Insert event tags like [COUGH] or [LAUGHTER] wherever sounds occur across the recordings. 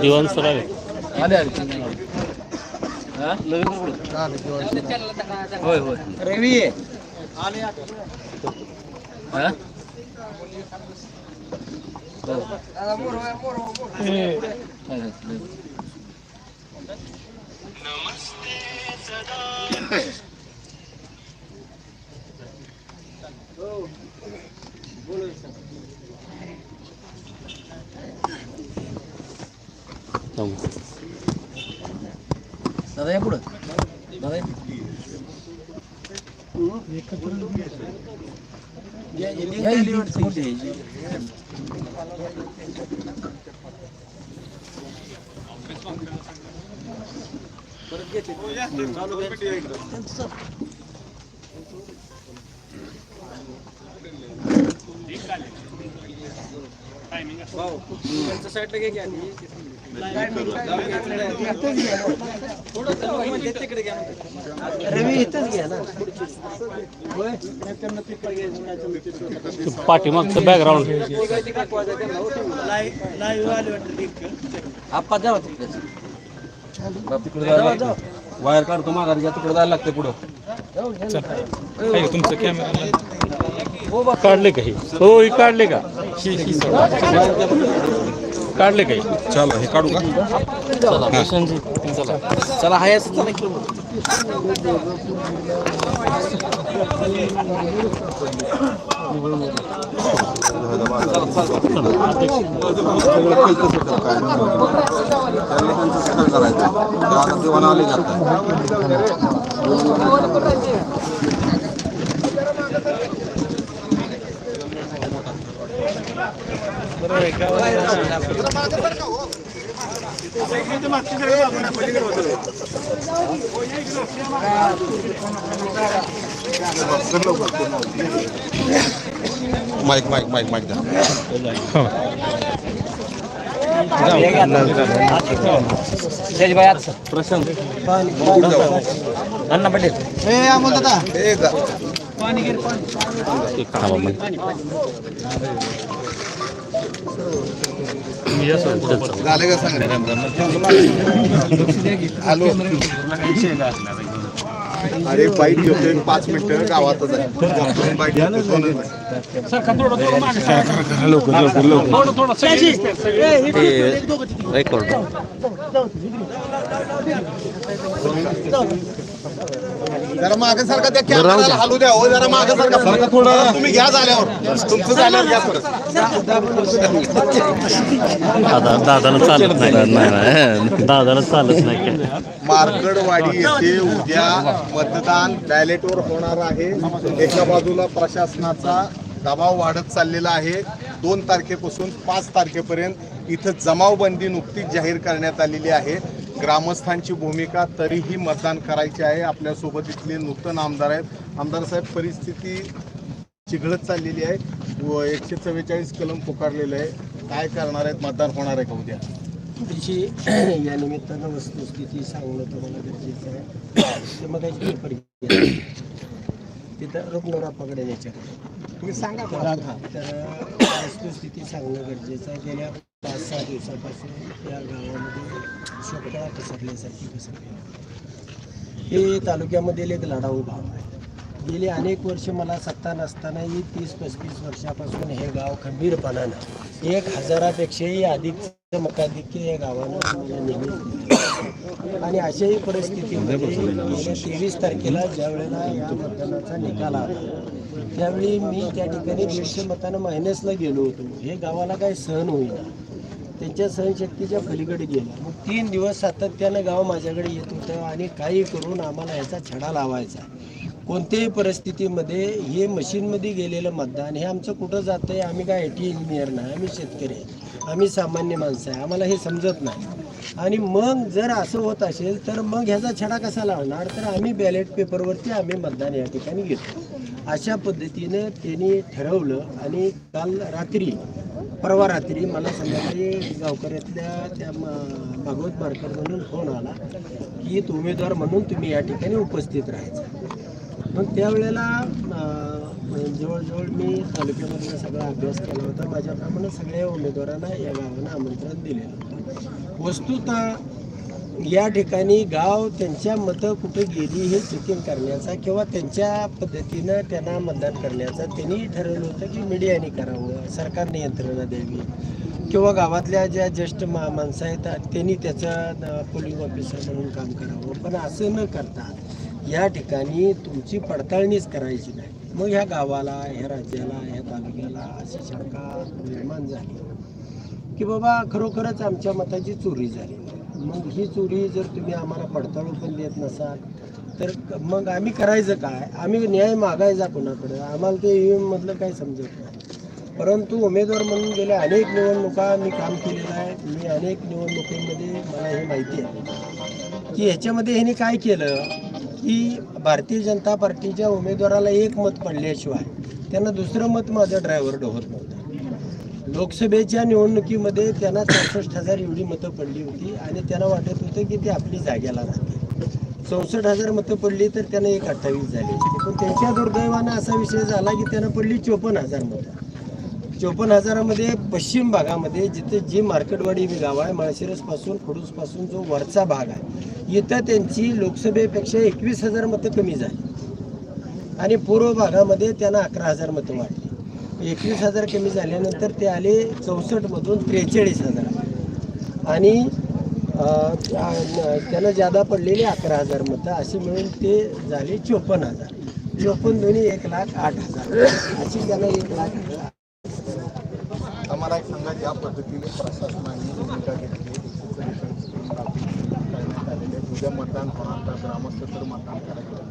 दिवाण सरावे होय होय रवी हा? दादा या पुढं. दादा या. या रवी इथंच घ्या ना? पाठीमागचं बॅकग्राऊंड आप्पा जावा तिकडे वायर काढतो माघारी घ्या तिकडे जायला लागते पुढं। तुमचं कॅमेरा काढले काही हो। हे काढले का काढले काही. चला हे काढू का? चला हाय असं चला इकडे सगळं खेळतं सगळं काय त्यांनी त्यांचं सगळं करायचं mic mic mic mic Prashant Anna Patel का सांग हॅलो अरे बाईट घेतोय पाच मिनिटं गावातच आहे बाईट रेकॉर्ड जरा मागे सारखा त्या कॅमेराला हलू द्या हो जरा मागे सारखा सारखा थोडं तुम्ही घ्या झाल्यावर. तुमचं झाल्यावर घ्या परत दादा दादाला चालत नाही. नाही [LAUGHS] दादाला चालत नाही. काय मार्कडवाडी येथे उद्या मतदान बॅलेटवर होणार आहे. एका बाजूला प्रशासनाचा दबाव वाढत चाललेला आहे. दोन तारखेपासून पाच तारखेपर्यंत इथं जमावबंदी नुकतीच जाहीर करण्यात आलेली आहे. ग्रामस्थांची भूमिका तरीही मतदान करायचे आहे. आपल्यासोबत इथले नूतन आमदार आहेत. आमदार साहेब परिस्थिती चिघळत चाललेली आहे. व एकशे चव्वेचाळीस कलम पुकारलेलं आहे. काय करणार आहेत? मतदान होणार आहे का उद्या? तुझी [CLEARS THROAT] या निमित्तानं वस्तुस्थिती सांगणं तुम्हाला गरजेचं आहे. ते मग तिथं रुग्णरा पकडे याच्याकडे. तुम्ही सांगा. तर वस्तुस्थिती सांगणं गरजेचं आहे. गेल्या पाच सहा दिवसापासून या गावामध्ये शोकळा पसरल्यासारखी पसरली. हे तालुक्यामधील एक लढाऊ गाव आहे. गेली अनेक वर्ष मला सत्ता नसतानाही तीस पस्तीस वर्षापासून हे गाव खंबीरपणानं एक हजारापेक्षाही अधिक मताधिक्य या गावानं मला आणि अशाही परिस्थितीमध्ये गेल्या तेवीस तारखेला ज्या वेळेला या मतदानाचा निकाल आला त्यावेळी मी त्या ठिकाणी दीडशे मतानं मायनसला गेलो होतो. हे गावाला काय सहन होईना. त्यांच्या सहनशक्तीच्या पलीकडे गेलं. मग तीन दिवस सातत्यानं गाव माझ्याकडे येत होतं आणि काही करून आम्हाला याचा छडा लावायचा. कोणत्याही परिस्थितीमध्ये हे मशीनमध्ये गेलेलं मतदान हे आमचं कुठं जातं आहे आम्ही काय आय टी इंजिनियर नाही आम्ही शेतकरी आहे. आम्ही सामान्य माणसं आहे. आम्हाला हे समजत नाही. आणि मग जर असं होत असेल तर मग ह्याचा छडा कसा लावणार? तर आम्ही बॅलेट पेपरवरती आम्ही मतदान या ठिकाणी घेतो. अशा पद्धतीनं त्यांनी ठरवलं आणि काल रात्री परवा रात्री मला संध्याकाळी गावकऱ्यातल्या त्या म- भागवत मार्कर म्हणून फोन आला की तो उमेदवार म्हणून तुम्ही या ठिकाणी उपस्थित राहायचं. मग त्यावेळेला अं, म्हणजे जवळजवळ मी तालुक्यामधला सगळा अभ्यास केला होता. माझ्याप्रमाणे सगळ्या उमेदवारांना या गावानं आमंत्रण दिलेलं वस्तुतः या ठिकाणी गाव त्यांच्या मतं कुठे गेली हे चेकिंग करण्याचा किंवा त्यांच्या पद्धतीनं त्यांना मतदान करण्याचा त्यांनी ठरवलं होतं की मीडियाने करावं सरकारने यंत्रणा द्यावी. किंवा गावातल्या ज्या ज्येष्ठ मा माणसं आहेत त्यांनी त्याचं पोलिंग ऑफिसर म्हणून काम करावं. पण असं न करता या ठिकाणी तुमची पडताळणीच करायची नाही. मग ह्या गावाला ह्या राज्याला ह्या तालुक्याला अशी शंका निर्माण झाली. की बाबा खरोखरच आमच्या मताची चोरी झाली. मग ही चोरी जर तुम्ही आम्हाला पडताळू पण देत नसाल तर मग आम्ही करायचं काय? आम्ही न्याय मागायचा कोणाकडे? आम्हाला ते EVM मधलं काही समजत नाही. परंतु उमेदवार म्हणून गेल्या अनेक निवडणुका मी काम केलेलं आहे. मी अनेक निवडणुकीमध्ये मला हे माहिती आहे की ह्याच्यामध्ये ह्यांनी काय केलं की भारतीय जनता पार्टीच्या उमेदवाराला एक मत पडल्याशिवाय त्यांना दुसरं मत माझं ड्रायव्हर होत नव्हतं. लोकसभेच्या निवडणुकीमध्ये त्यांना चौसष्ट हजार एवढी मतं पडली होती आणि त्यांना वाटत होतं की ते आपली जाग्याला राहते चौसष्ट हजार मतं पडली तर त्यांना एक अठ्ठावीस झाली असती. पण त्यांच्या दुर्दैवानं असा विषय झाला की त्यांना पडली चोपन्न हजार मतं. चोपन्न हजारामध्ये पश्चिम भागामध्ये जिथे जी मार्केटवाडी गाव आहे माळशिरसपासून खडूसपासून जो वरचा भाग आहे इथं त्यांची लोकसभेपेक्षा एकवीस हजार मतं कमी झाली. आणि पूर्व भागामध्ये त्यांना अकरा हजार मतं वाढली. एकवीस हजार कमी झाल्यानंतर ते आले चौसष्टमधून त्रेचाळीस हजार. आणि त्याला त्यांना जादा पडलेली अकरा हजार मतं अशी मिळून ते झाले चोपन्न हजार. चोपन्न दोन्ही एक लाख आठ हजार. अशी त्यांना एक लाख आम्हाला एक सांगा ज्या पद्धतीने प्रशासनाने भूमिका घेतली करण्यात आहे. उद्या मतदान होणार तर ग्रामस्थ तर मतदान करायचं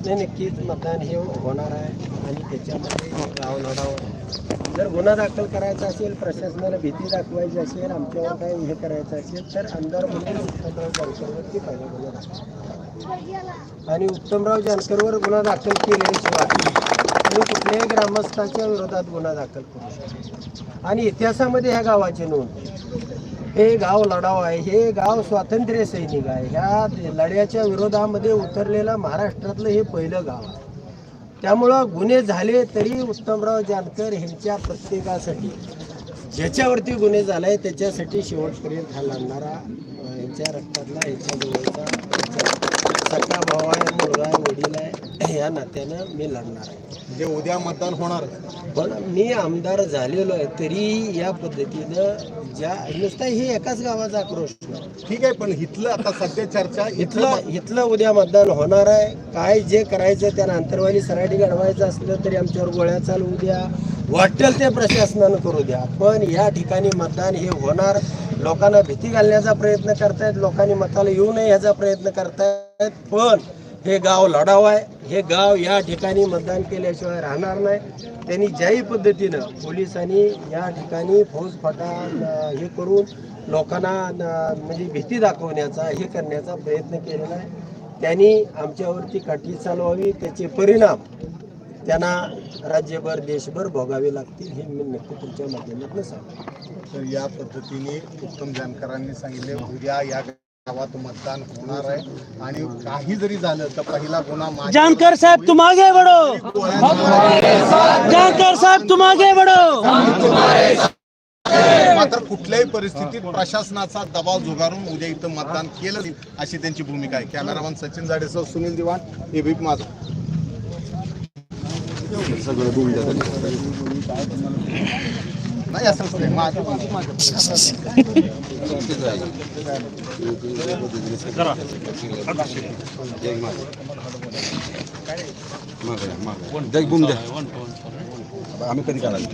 नाही नक्कीच मतदान हे होणार आहे आणि त्याच्यामध्ये गाव लढावं जर गुन्हा दाखल करायचा असेल प्रशासनाला भीती दाखवायची असेल आमच्यावर काय हे करायचं असेल तर आमदार म्हणून उत्तमराव जानकरवरती पहिला गुन्हा दाखल आणि उत्तमराव जानकरवर गुन्हा दाखल केल्याशिवाय तुम्ही कुठल्याही ग्रामस्थाच्या विरोधात गुन्हा दाखल करू शकता. आणि इतिहासामध्ये ह्या गावाची नोंद. हे गाव लढाव आहे हे गाव स्वातंत्र्य सैनिक आहे. ह्या लढ्याच्या विरोधामध्ये उतरलेलं महाराष्ट्रातलं हे पहिलं गाव आहे. त्यामुळं गुन्हे झाले तरी उत्तमराव जानकर ह्यांच्या प्रत्येकासाठी ज्याच्यावरती गुन्हे झालाय त्याच्यासाठी शेवटपर्यंत हा लढणारा अं, ह्यांच्या रक्तातला ह्यांच्या जवळचा सख्खा भाव आहे मुलगा आहे वडील आहे या नात्यानं मी लढणार आहे. म्हणजे उद्या मतदान होणार. पण मी आमदार झालेलो आहे तरी या पद्धतीनं ज्या नुसता हे एकाच गावाचा आक्रोश नाही. ठीक आहे पण इथलं आता सध्या चर्चा इथलं इथलं उद्या मतदान होणार आहे. काय जे करायचं त्यानं अंतरवाली सराठी घडवायचं असलं तरी आमच्यावर गोळ्या चालवू द्या. वाटेल ते प्रशासनानं करू द्या. पण या ठिकाणी मतदान हे होणार. लोकांना भीती घालण्याचा प्रयत्न करतायत लोकांनी मताला येऊ नये ह्याचा प्रयत्न करतायत पण हे गाव लढाव आहे. हे गाव या ठिकाणी मतदान केल्याशिवाय राहणार नाही. त्यांनी ज्याही पद्धतीनं पोलिसांनी या ठिकाणी फौजफाटा हे करून लोकांना म्हणजे भीती दाखवण्याचा हे करण्याचा प्रयत्न केलेला आहे. त्यांनी आमच्यावरती काठी चालवावी त्याचे परिणाम त्यांना राज्यभर देशभर भोगावे लागतील हे मी नक्की तुमच्या माध्यमातून सांगतो. तर या पद्धतीने उत्तम जानकरांनी सांगितले उद्या या गावात मतदान होणार आहे. आणि काही जरी झालं तर पहिला गुन्हा जानकर साहब तुम आगे बढ़ो जानकर साहब तुम आगे बढ़ो मात्र कुठल्याही परिस्थितीत प्रशासनाचा दबाव झुगारून उद्या इथं मतदान केलं अशी त्यांची भूमिका आहे. कॅमेरामन सचिन जाडेसह सुनील दिवाण एबीपी माझा. नाही असंच नाही माझं माझं आम्ही कधी करायचं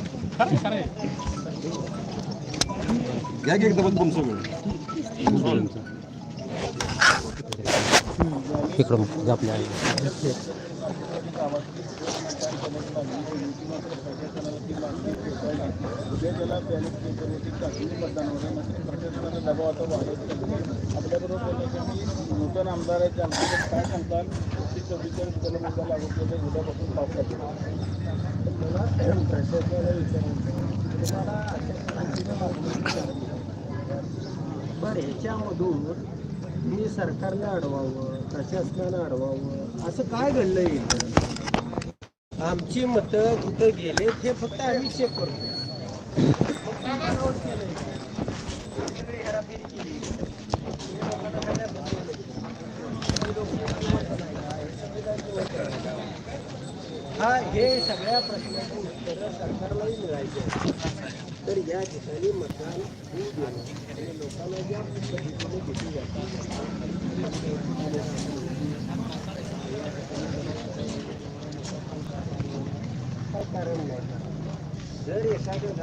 घ्या की एकदम तुमचं सगळं इकडं मग आपल्या आई नूतन आमदार आहेत त्यांच्याबद्दल काय सांगताल? एकशे चव्वेचाळीस किलोमीटर लागू केले उद्यापासून पावसाची प्रशासनाला विचारायचं तुम्हाला बरं ह्याच्यामधून मी सरकारला अडवावं प्रशासनानं अडवावं असं काय घडलं आमची मतं कुठं गेले हे फक्त आम्ही चेक करतो हा हे सगळ्या प्रश्नांची उत्तरं सरकारलाही मिळायची आहेत. तर या ठिकाणी मतदान होऊ देणं आणि लोकांना ज्या पद्धतीने दिली जाते कारण नाही जर एखादं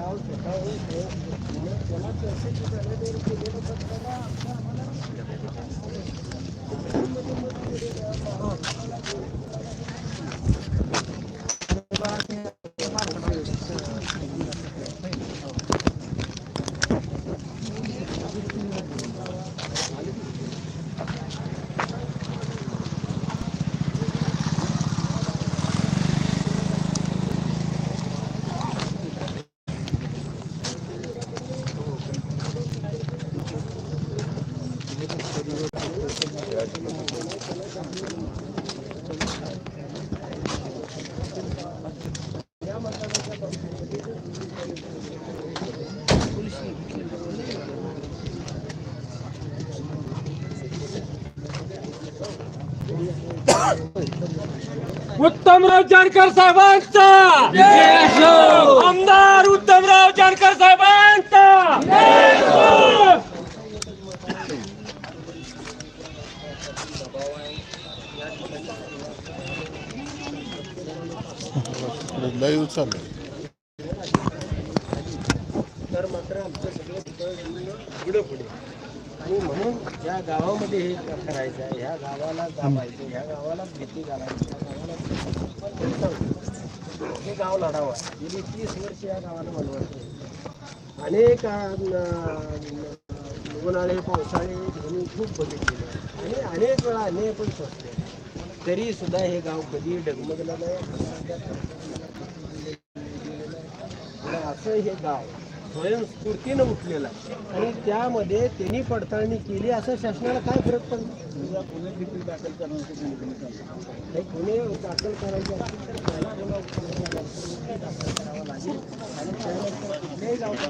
उत्तमराव जानकर साहेबांचा आमदार उत्तमराव जानकर साहेबांचा तर मात्र आमचं सगळं तिथं पुढं पुढे. आणि म्हणून या गावामध्ये हे करायचं आहे ह्या गावाला दाबायचं ह्या गावाला भीती घालायची ह्या गावाला हे गाव लढावं गेली तीस वर्ष या गावाला बनवायचं अनेक उन्हाळे पावसाळे ध्वनी खूप बघितलेले आणि अनेक वेळा अनेक पण सोचले तरी सुद्धा हे गाव कधी डगमगलं नाही. असं हे गाव. स्वयंस्फूर्तीनं उठलेलं आहे. आणि त्यामध्ये त्यांनी पडताळणी केली असं शासनाला काय फरक पडतो पुणे दाखल करायचं करायचे असतील तर लागेल. आणि त्यानंतर कुठल्याही गावचा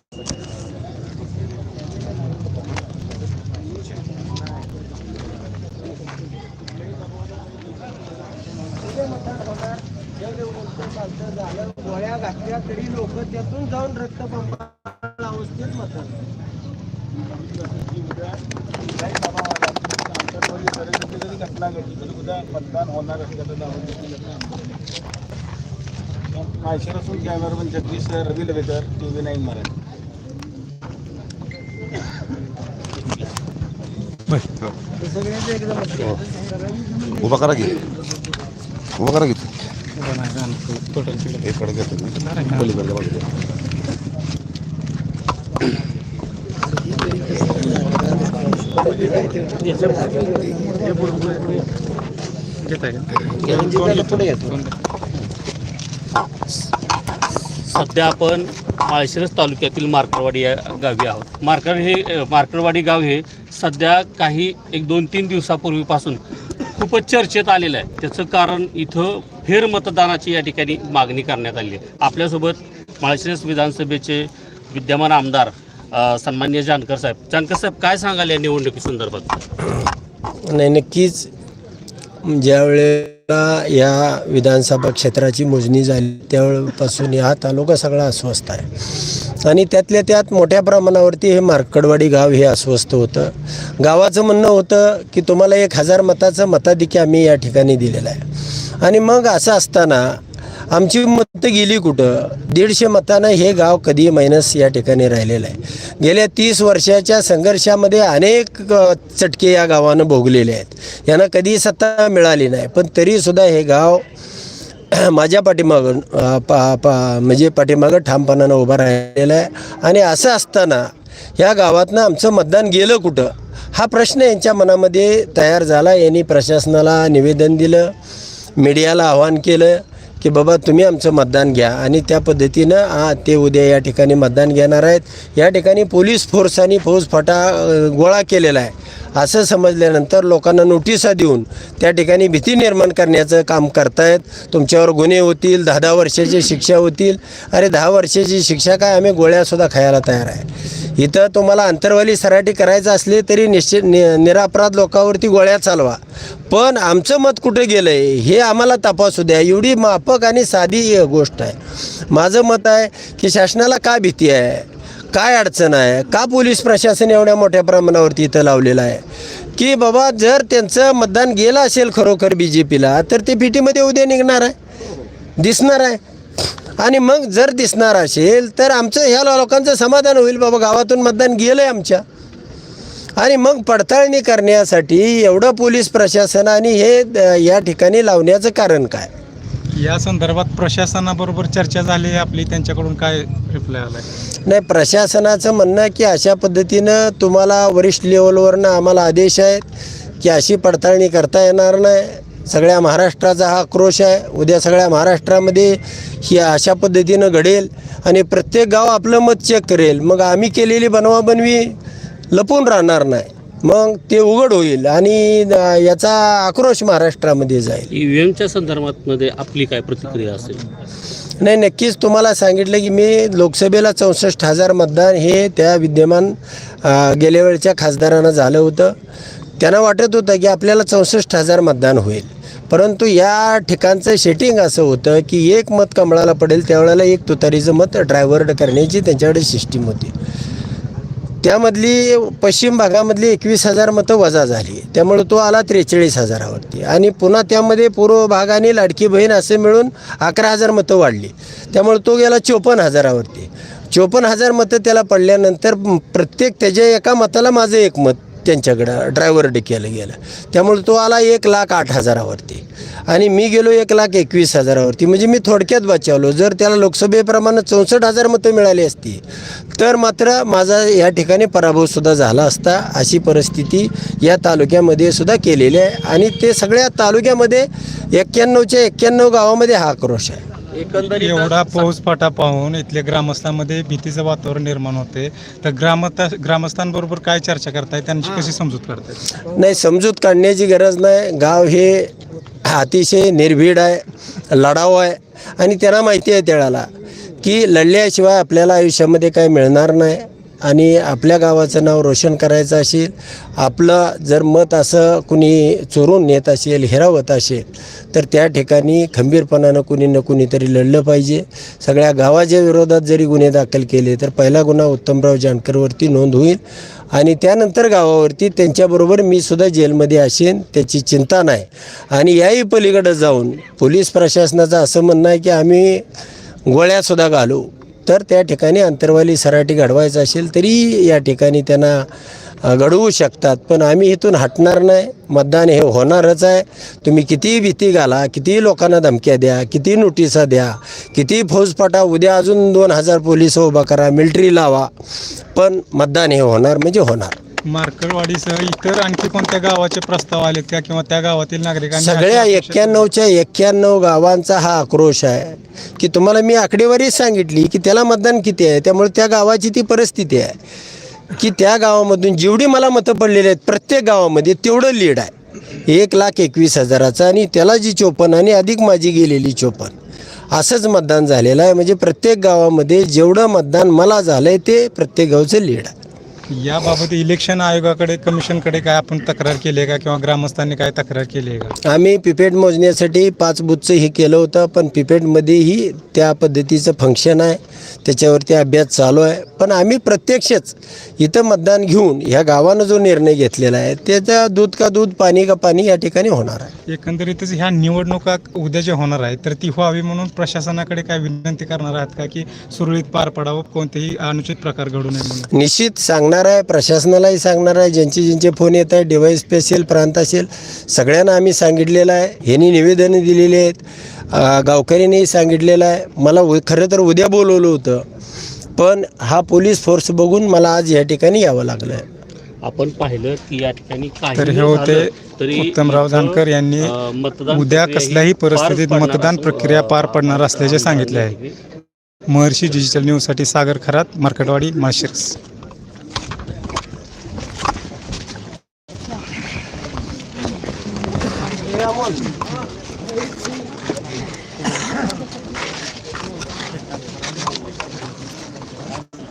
झालं गोळ्या घातल्या तरी लोक त्यातून जाऊन रक्तपंपाला अवस्थेत मतदान घटना घडली तरी उद्या मतदान होणार असल्याचं दावा माहेश्वर असून cameraman Jagdish Ravi Lavekar T V nine Marathi उभा करा की. उभा करा की. इकडे घेतो मी. पलीकडे बाजूला. सध्या आपण माळशिरस तालुक्यातील मार्करवाडी या गावी आहोत. मार्कर हे मार्करवाडी गाव हे सध्या काही एक दोन तीन दिवसापूर्वीपासून खूपच चर्चेत आलेलं आहे. त्याचं कारण इथं फेरमतदानाची या ठिकाणी मागणी करण्यात आली आहे. आपल्यासोबत माळशिरस विधानसभेचे विद्यमान आमदार सन्मान्य जानकर साहेब. जानकर साहेब काय सांगाल या निवडणुकी संदर्भात नाही नक्कीच ज्यावेळेला या विधानसभा क्षेत्राची मोजणी झाली त्यावेळेपासून हा तालुका सगळा अस्वस्थ आहे. आणि त्यातल्या त्यात मोठ्या प्रमाणावरती हे मार्कडवाडी गाव हे अस्वस्थ होतं. गावाचं म्हणणं होतं की तुम्हाला एक हजार मताचं मताधिक्य आम्ही या ठिकाणी दिलेलं आहे. आणि मग असं असताना आमची मतं गेली कुठं? दीडशे मतानं हे गाव कधी मायनस या ठिकाणी राहिलेलं आहे. गेल्या तीस वर्षाच्या संघर्षामध्ये अनेक चटके या गावानं भोगलेले आहेत. यांना कधी सत्ता मिळाली नाही. पण तरीसुद्धा हे गाव [CLEARS THROAT] माझ्या पाठीमागं पा पा म्हणजे पाठीमागं ठामपणानं उभा राहिलेला आहे. आणि असं असताना ह्या गावातनं आमचं मतदान गेलं कुठं? हा प्रश्न यांच्या मनामध्ये तयार झाला. यांनी प्रशासनाला निवेदन दिलं. मीडियाला आव्हान केलं. की बाबा तुम्ही आमचं मतदान घ्या आणि त्या पद्धतीनं आ, ते उद्या या ठिकाणी मतदान घेणार आहेत. या ठिकाणी पोलीस फोर्साने फौजफाटा गोळा केलेला आहे. असं समजल्यानंतर लोकांना नोटिसा देऊन त्या ठिकाणी भीती निर्माण करण्याचं काम करतायत. तुमच्यावर गुन्हे होतील दहा दहा वर्षाची शिक्षा होतील. अरे दहा वर्षाची शिक्षा काय? आम्ही गोळ्यासुद्धा खायला तयार आहे. इथं तुम्हाला अंतरवाली सराठी करायचं असले तरी निश्चित नि निरापराध लोकांवरती गोळ्या चालवा. पण आमचं मत कुठे गेलं आहे हे आम्हाला तपासू द्या. एवढी माफक आणि साधी गोष्ट आहे. माझं मत आहे की शासनाला का भीती आहे? काय अडचण आहे? का पोलीस प्रशासन एवढ्या मोठ्या प्रमाणावरती इथं लावलेलं आहे? की बाबा जर त्यांचं मतदान गेलं असेल खरोखर बी जे पीला तर ते पीटीमध्ये उद्या निघणार आहे. दिसणार आहे. आणि मग जर दिसणार असेल तर आमचं ह्या लोकांचं समाधान होईल. बाबा गावातून मतदान गेलं आहे आमच्या. आणि मग पडताळणी करण्यासाठी एवढं पोलीस प्रशासन आणि हे या ठिकाणी लावण्याचं कारण काय? या संदर्भात प्रशासनाबरोबर चर्चा झाली आहे आपली. त्यांच्याकडून काय रिप्लाय आलाय? नाही प्रशासनाचं म्हणणं आहे की अशा पद्धतीनं तुम्हाला वरिष्ठ लेवलवरनं आम्हाला आदेश आहेत की अशी पडताळणी करता येणार नाही. सगळ्या महाराष्ट्राचा हा आक्रोश आहे. उद्या सगळ्या महाराष्ट्रामध्ये ही अशा पद्धतीनं घडेल आणि प्रत्येक गाव आपलं मत चेक करेल. मग आम्ही केलेली बनवाबनवी लपून राहणार नाही. मग ते उघड होईल आणि याचा आक्रोश महाराष्ट्रामध्ये जाईल. ईव्हीएमच्या संदर्भात मध्ये आपली काय प्रतिक्रिया असेल? नाही नक्कीच तुम्हाला सांगितलं की मी लोकसभेला चौसष्ट हजार मतदान हे त्या विद्यमान गेल्या वेळच्या खासदारांना झालं होतं. त्यांना वाटत होतं की आपल्याला चौसष्ट हजार मतदान होईल. परंतु या ठिकाणचं सेटिंग असं होतं की एक मत कमळाला पडेल त्यावेळेला एक तुतारीचं मत ड्रायव्हर करण्याची त्यांच्याकडे सिस्टीम होती. त्यामधली पश्चिम भागामधली एकवीस हजार मतं वजा झाली. त्यामुळे तो आला त्रेचाळीस हजारावरती. आणि पुन्हा त्यामध्ये पूर्व भागाने लाडकी बहीण असे मिळून अकरा हजार मतं वाढली. त्यामुळे तो गेला चोपन्न हजारावरती. चोपन्न हजार मतं त्याला पडल्यानंतर प्रत्येक त्याच्या एका मताला माझं एक मत. त्यांच्याकडं ड्रायव्हर डिक्याला गेलं. त्यामुळे तो आला एक लाख आठ हजारावरती. आणि मी गेलो एक लाख एकवीस हजारावरती. म्हणजे मी थोडक्यात बचावलो. जर त्याला लोकसभेप्रमाणे चौसष्ट हजार मतं मिळाली असती तर मात्र माझा या ठिकाणी पराभवसुद्धा झाला असता. अशी परिस्थिती या तालुक्यामध्ये सुद्धा केलेली आहे. आणि ते सगळ्या तालुक्यामध्ये एक्क्याण्णवच्या एक्क्याण्णव गावामध्ये हा आक्रोश आहे. एवढा पाऊसपाटा पाहून इथल्या ग्रामस्थांमध्ये भीतीचं वातावरण निर्माण होते. तर ग्रामस्थ ग्रामस्थांबरोबर काय चर्चा करताय? त्यांची कशी समजूत करताय नाही समजूत काढण्याची गरज नाही. गाव हे अतिशय निर्भीड आहे लढाऊ आहे आणि त्यांना माहिती आहे त्याला की लढल्याशिवाय आपल्याला आयुष्यामध्ये काय मिळणार नाही. आणि आपल्या गावाचं नाव रोशन करायचं असेल आपलं जर मत असं कुणी चोरून नेत असेल हिरावत असेल तर त्या ठिकाणी खंबीरपणानं कुणी न कुणीतरी लढलं पाहिजे. सगळ्या गावाच्या विरोधात जरी गुन्हे दाखल केले तर पहिला गुन्हा उत्तमराव जानकरवरती नोंद होईल. आणि त्यानंतर गावावरती त्यांच्याबरोबर मी सुद्धा जेलमध्ये असेन त्याची चिंता नाही. आणि याही पलीकडं जाऊन पोलीस प्रशासनाचं असं म्हणणं आहे की आम्ही गोळ्यासुद्धा घालू. तर त्या ठिकाणी अंतरवाली सराठी घडवायचं असेल तरी या ठिकाणी त्यांना घडवू शकतात. पण आम्ही इथून हटणार नाही. मतदान हे होणारच आहे. तुम्ही कितीही भीती घाला कितीही लोकांना धमक्या द्या किती नोटिसा द्या कितीही फौजफाटा उद्या अजून दोन हजार पोलीस उभा करा मिलिटरी लावा. पण मतदान हे होणार म्हणजे होणार. मार्कळवाडीसह इतर आणखी कोणत्या गावाचे प्रस्ताव आलेत का? किंवा त्या गावातील नागरिकांनी सगळ्या अशा- एक्क्याण्णवच्या एक्क्याण्णव गावांचा हा आक्रोश आहे. की तुम्हाला मी आकडेवारी सांगितली की त्याला मतदान किती आहे? त्यामुळे त्या गावाची ती परिस्थिती आहे. की त्या गावामधून जेवढी मला मतं पडलेली आहेत प्रत्येक गावामध्ये तेवढं लीड आहे. एक लाख एकवीस हजाराचं आणि त्याला जी चोपन्न आणि अधिक माझी गेलेली चोपन्न. असंच मतदान झालेलं आहे. म्हणजे प्रत्येक गावामध्ये जेवढं मतदान मला झालं आहे ते प्रत्येक गावचं लीड आहे. याबाबत इलेक्शन आयोगाकडे कमिशनकडे काय आपण तक्रार केली आहे का? किंवा ग्रामस्थांनी काय तक्रार केली आहे का? आम्ही पिपेट मोजण्यासाठी पाच बुथचं हे केलं होतं पण पिपेटमध्येही त्या पद्धतीचं फंक्शन आहे. त्याच्यावरती अभ्यास चालू आहे. पण आम्ही प्रत्यक्षच इथं मतदान घेऊन ह्या गावानं जो निर्णय घेतलेला आहे त्याचा दूध का दूध पाणी का पाणी या ठिकाणी होणार आहे. एकंदरीतच ह्या निवडणुका उद्या जे होणार आहे तर ती व्हावी म्हणून प्रशासनाकडे काय विनंती करणार आहात का की सुरळीत पार पडावं कोणतेही अनुचित प्रकार घडू नये निश्चित सांगणार आहे प्रशासनालाही सांगणार आहे ज्यांचे ज्यांचे फोन येत आहे डिवाईस असेल प्रांत असेल सगळ्यांना आम्ही सांगितलेलं आहे. ह्यांनी निवेदनं दिलेली आहेत. गावकऱ्यांनीही सांगितलेलं आहे. मला खरं तर उद्या बोलवलं होतं. पण हा पोलीस फोर्स बघून मला आज या ठिकाणी यावं लागलं आहे आपण पाहिलं की या ठिकाणी काही तर हे होते उत्तमराव जानकर यांनी उद्या कसल्याही परिस्थितीत मतदान प्रक्रिया पार पडणार असल्याचे सांगितले आहे. महर्षी डिजिटल न्यूजसाठी सागर खरात मार्केटवाडी माळशिरस.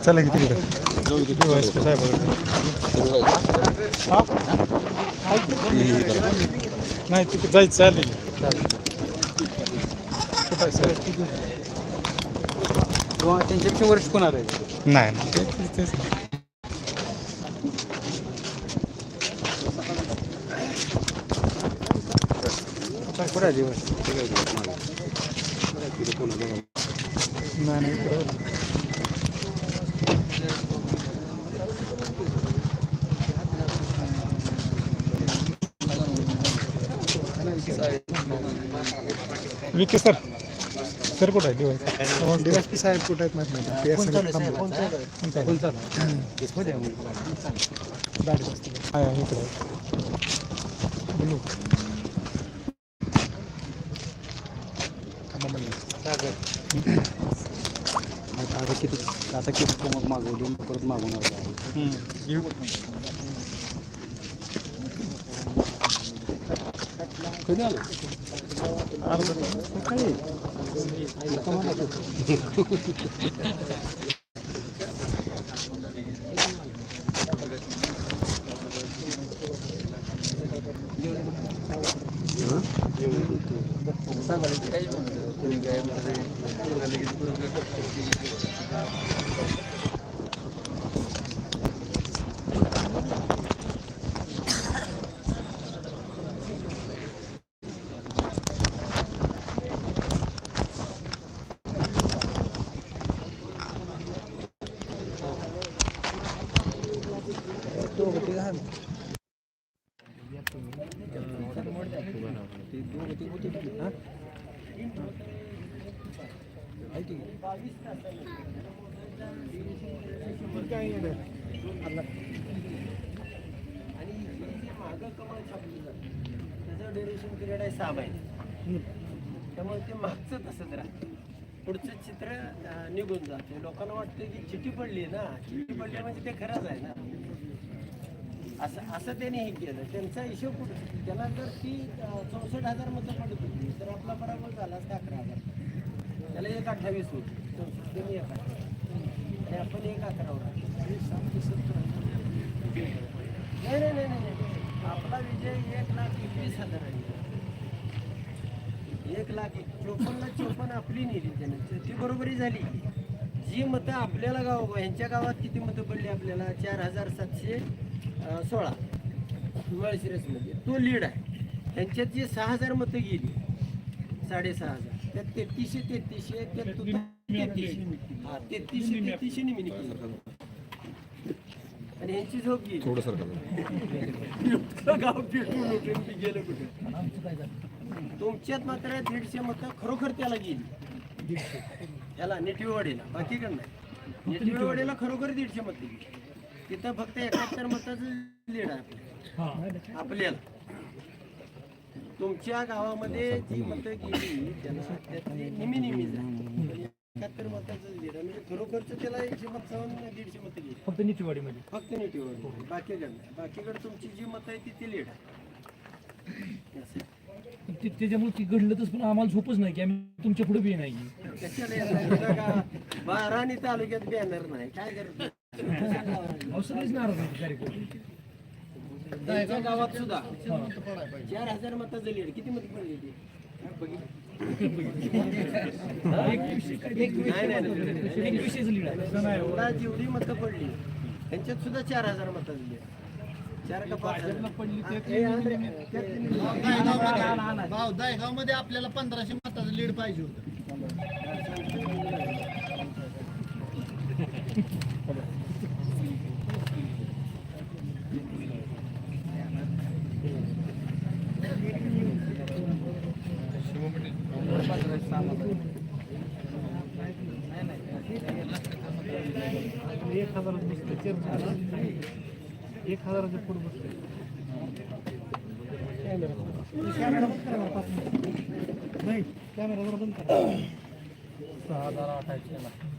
चला किती नाही तिथे जायचं चालेल त्यांच्यापेक्षा वर्ष कोणार आहे? नाही नाही, विके सर सर कुठं आहे दिवाळी डीवायसपी साहेब कुठे आहेत माहित नाही ते सगळं थांबलं. आहे, इकडं आहे. आता किती आता किती मग मागवली परत मागवणार 알았어. 빨리. 잠깐만. आहे. हम्म. घेऊ. कधी आलं त्याचं ड्युरेशन पिरियड आहे सहा महिने त्यामुळे ते मागचं तसंच राहतं पुढचं चित्र अं, निघून जाते लोकांना वाटतं की चिठी पडली ना चिठी पडली म्हणजे ते खरंच आहे ना असं असं त्याने हे केलं. त्यांचा हिशोब कुठं? त्याला जर ती चौसष्ट हजार मतं पडत होती तर आपला पराभव झाला असता अकरा हजार. त्याला एक अठ्ठावीस होती. चौसष्ट त्यांनी एक अठ्ठावीस. आणि आपण एक अकरावर सत्तर नाही नाही नाही नाही नाही. आपला विजय एक लाख एकवीस हजार आहे. एक लाख एक चोपन्नला चोपन्न आपली नेली त्याने. ती बरोबरी झाली. जी मतं आपल्याला गाव यांच्या गावात किती मतं पडली आपल्याला? चार हजार सातशे सोळा. माळशिरसमध्ये तो लीड आहे. त्यांच्यात जी सहा हजार मतं गेली साडेसहा हजार. त्यात तेहतीसशे तेहतीसशे तेहतीसशे. हा तेहतीसशे तेहतीसशे निमिनी आणि यांची झोप गेली. थोडं सरकार गाव पेटून उठून गेलं कुठे? तुमच्यात मात्र दीडशे मतं खरोखर त्याला गेली. त्याला नेटिववाडीला बाकीकडे नाही नेटिववाडीला खरोखर दीडशे मतं गेली. तिथं फक्त एकाहत्तर मताचं लीड आहे आपलं. आपल्याला. तुमच्या गावामध्ये जी मतं गेली त्याला त्यातली निमी निमी झाली एकाहत्तर मताचं लीड आहे म्हणजे खरोखरच त्याला एकशे पंचावन्न दीडशे मतं गेली. फक्त नीतीवाडीमध्ये. फक्त नेटिववाडी बाकीकडे बाकीकडे तुमची जी मतं आहे ती ती लीड आहे. ते- त्याच्यामुळे ती घडलंच पण आम्हाला झोपच नाही की आम्ही तुमच्यापुढे बी नाही. बाराणी तालुक्यात बॅनर नाही. काय करत अहो, गावात सुद्धा चार हजार मताचं लीड किती मत पडली एवढा जेवढी मतं पडली त्यांच्यात सुद्धा चार हजार मतं दिली चार का मध्ये आपल्याला पंधराशे मताचं लीड पाहिजे. होतं एक हजाराच्या पुढे बसते नाही कॅमेरा जरा बंद करा. सहा हजार आहे